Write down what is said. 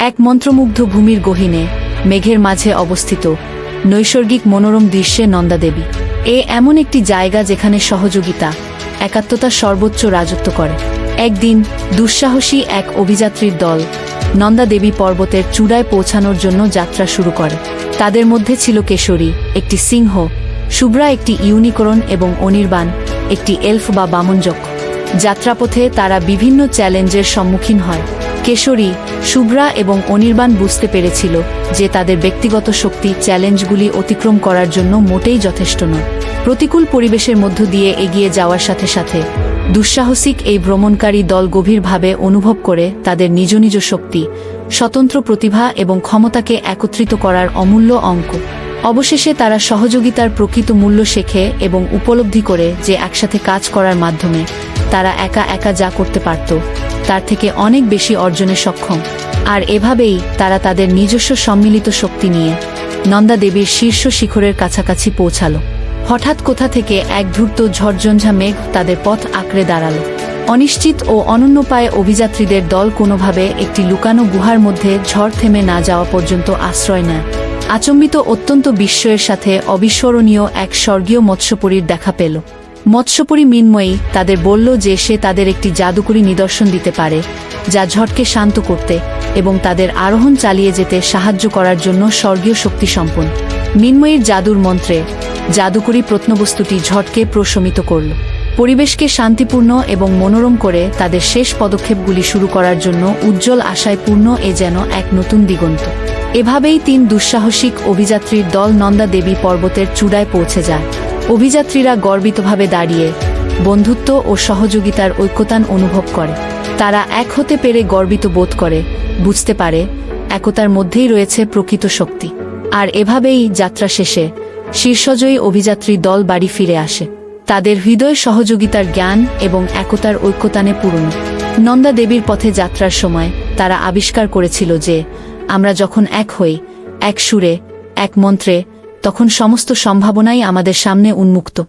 এক মন্ত্রমুগ্ধ ভূমির গহীনে, মেঘের মাঝে অবস্থিত, নৈসর্গিক মনোরম দৃশ্যে নন্দাদেবী। এ এমন একটি জায়গা যেখানে সহযোগিতা, একাত্মতা সর্বোচ্চ রাজত্ব করে। একদিন, দুঃসাহসী এক অভিযাত্রীর দল, নন্দাদেবী পর্বতের চূড়ায় পৌঁছানোর জন্য যাত্রা শুরু করে। তাদের মধ্যে ছিল কেশরী, একটি সিংহ, শুভ্রা একটি ইউনিকরন এবং অনির্বাণ, একটি এলফ বা বামনজক। যাত্রাপথে তারা বিভিন্ন চ্যালেঞ্জের সম্মুখীন হয়। কেশরী, শুভ্রা এবং অনির্বাণ বুঝতে পেরেছিল যে তাদের ব্যক্তিগত শক্তি চ্যালেঞ্জগুলি অতিক্রম করার জন্য মোটেই যথেষ্ট নয়। প্রতিকূল পরিবেশের মধ্য দিয়ে এগিয়ে যাওয়ার সাথে সাথে, দুঃসাহসিক এই ভ্রমণকারী দল গভীরভাবে অনুভব করে তাদের নিজ নিজ শক্তি, স্বতন্ত্র প্রতিভা এবং ক্ষমতাকে একত্রিত করার অমূল্য অঙ্ক। অবশেষে তারা সহযোগিতার প্রকৃত মূল্য শেখে এবং উপলব্ধি করে যে একসাথে কাজ করার মাধ্যমে তারা একা একা যা করতে পারত, তার থেকে অনেক বেশি অর্জনে সক্ষম। আর এভাবেই তারা তাদের নিজস্ব সম্মিলিত শক্তি নিয়ে নন্দা দেবীর শীর্ষ শিখরের কাছাকাছি পৌঁছাল। হঠাৎ কোথা থেকে এক ধূর্ত ঝড়ঝঞ্ঝা মেঘ তাদের পথ আঁকড়ে দাঁড়াল। অনিশ্চিত ও অনন্য পায়ে অভিযাত্রীদের দল কোনোভাবে একটি লুকানো গুহার মধ্যে ঝড় থেমে না যাওয়া পর্যন্ত আশ্রয় নেয়। আচম্বিত অত্যন্ত বিস্ময়ের সাথে অবিস্মরণীয় এক স্বর্গীয় মৎস্যপরীর দেখা পেল। মৎস্যপরী মিনময়ী তাদের বলল যে সে তাদের একটি জাদুকরী নিদর্শন দিতে পারে, যা ঝটকে শান্ত করতে এবং তাদের আরোহণ চালিয়ে যেতে সাহায্য করার জন্য স্বর্গীয় শক্তি সম্পন্ন। মিনময়ীর জাদুর মন্ত্রে জাদুকরী প্রত্নবস্তুটি ঝটকে প্রশমিত করল। পরিবেশকে শান্তিপূর্ণ এবং মনোরম করে তাদের শেষ পদক্ষেপগুলি শুরু করার জন্য উজ্জ্বল আশায় পূর্ণ এ যেন এক নতুন দিগন্ত। এভাবেই তিন দুঃসাহসিক অভিযাত্রীর দল নন্দা দেবী পর্বতের চূড়ায় পৌঁছে যায়। অভিযাত্রীরা গর্বিতভাবে দাঁড়িয়ে বন্ধুত্ব ও সহযোগিতার ঐক্যতান অনুভব করে। তারা এক হতে পেরে গর্বিত বোধ করে, বুঝতে পারে একতার মধ্যেই রয়েছে প্রকৃত শক্তি। আর এভাবেই যাত্রা শেষে শীর্ষজয়ী অভিযাত্রী দল বাড়ি ফিরে আসে। তাদের হৃদয় সহযোগিতার জ্ঞান এবং একতার ঐক্যতানে পূর্ণ। নন্দা দেবীর পথে যাত্রার সময় তারা আবিষ্কার করেছিল যে, আমরা যখন এক হই, এক সুরে, এক মন্ত্রে তখন সমস্ত সম্ভাবনাই আমাদের সামনে উন্মুক্ত।